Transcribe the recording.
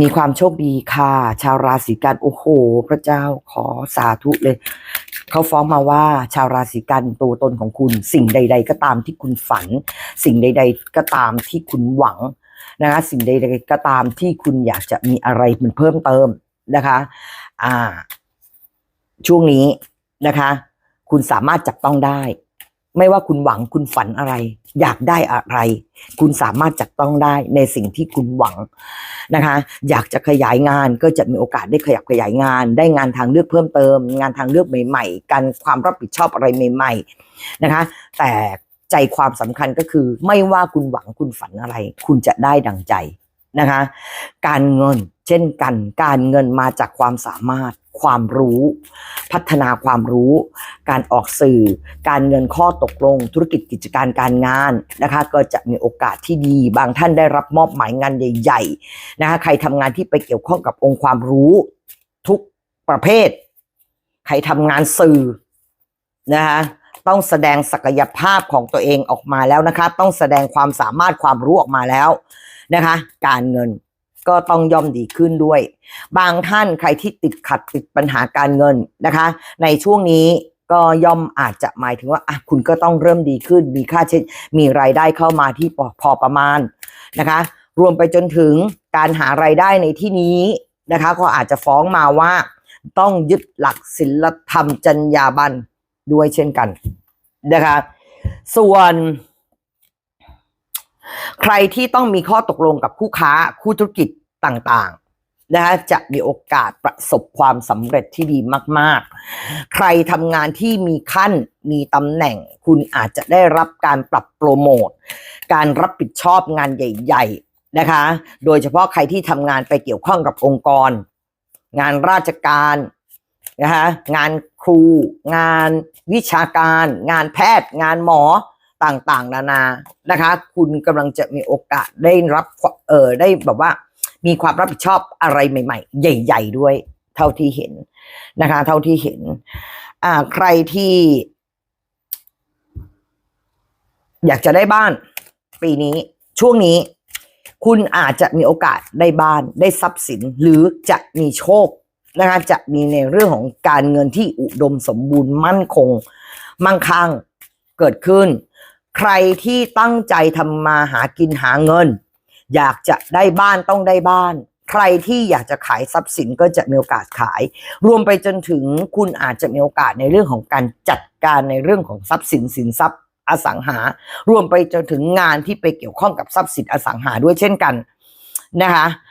มีความโชคดีค่ะ ชาวราศีกันโอ้โห พระเจ้าขอสาธุเลย เขาฟ้องมาว่าชาวราศีกันตัวตนของคุณ สิ่งใด ๆ ก็ตามที่คุณฝัน สิ่งใด ๆ ก็ตามที่คุณหวังนะคะสิ่งใด ๆ ก็ตามที่คุณอยากจะมีอะไรมันเพิ่มเติมนะคะ อ่า ช่วงนี้นะคะ คุณสามารถจับต้องได้ ไม่ว่าคุณหวังคุณฝันอะไร อยากได้อะไร คุณสามารถจับต้องได้ในสิ่งที่คุณหวังนะคะ อยากจะขยายงานก็จะมีโอกาสได้ขยับขยายงาน ได้งานทางเลือกเพิ่มเติม งานทางเลือกใหม่ ๆ การความรับผิดชอบอะไรใหม่ ๆนะคะ แต่ใจความสำคัญก็คือ ไม่ว่าคุณหวังคุณฝันอะไร คุณจะได้ดังใจนะคะ การเงินเช่นกัน การเงินมาจากความสามารถความรู้ พัฒนาความรู้ การออกสื่อ การเงินข้อตกลง ธุรกิจกิจการการงานนะคะ ก็จะมีโอกาสที่ดี บางท่านได้รับมอบหมายงานใหญ่ๆนะคะใครทำงานที่ไปเกี่ยวข้องกับองค์ความรู้ทุกประเภท ใครทำงานสื่อนะคะต้องแสดงศักยภาพของตัวเองออกมาแล้วนะคะ ต้องแสดงความสามารถความรู้ออกมาแล้วนะคะ การเงินก็ต้องย่อมดีขึ้นด้วย บางท่านใครที่ติดขัดติดปัญหาการเงินนะคะ ในช่วงนี้ ก็ย่อมอาจจะหมายถึงว่าอะคุณก็ต้องเริ่มดีขึ้น มีค่าเช่นมีรายได้เข้ามาที่พอพอประมาณนะคะ รวมไปจนถึงการหารายได้ในที่นี้นะคะ ก็อาจจะฟ้องมาว่า ต้องยึดหลักศีลธรรมจรรยาบรรณด้วยเช่นกันนะคะ ส่วนใครที่ต้องมีข้อตกลงกับคู่ค้าคู่ธุรกิจต่าง นะคะจะมีโอกาสประสบความสำเร็จที่ดีมาก ๆ ใครทำงานที่มีขั้นมีตำแหน่ง คุณอาจจะได้รับการปรับโปรโมทการรับผิดชอบงานใหญ่ ๆนะคะ โดยเฉพาะใครที่ทำงานไปเกี่ยวข้องกับองค์กร งานราชการนะคะงานครู งานวิชาการ งานแพทย์ งานหมอต่างๆ นานานะคะ คุณกำลังจะมีโอกาสได้รับเออได้แบบว่า มีความรับผิดชอบอะไรใหม่ ๆ ใหญ่ ๆ ด้วย เท่าที่เห็นนะคะ เท่าที่เห็น อ่า ใครที่ อยากจะได้บ้าน ปีนี้ช่วงนี้ คุณอาจจะมีโอกาสได้บ้านได้ทรัพย์สิน หรือจะมีโชคนะคะจะมีในเรื่องของการเงินที่อุดมสมบูรณ์มั่นคง มั่งคั่งเกิดขึ้น ใครที่ตั้งใจทำมาหากินหาเงิน อยากจะได้บ้านต้องได้บ้าน ใครที่อยากจะขายทรัพย์สินก็จะมีโอกาสขาย รวมไปจนถึงคุณอาจจะมีโอกาสในเรื่องของการจัดการในเรื่องของทรัพย์สินสินทรัพย์อสังหา รวมไปจนถึงงานที่ไปเกี่ยวข้องกับทรัพย์สินอสังหาด้วยเช่นกันนะคะ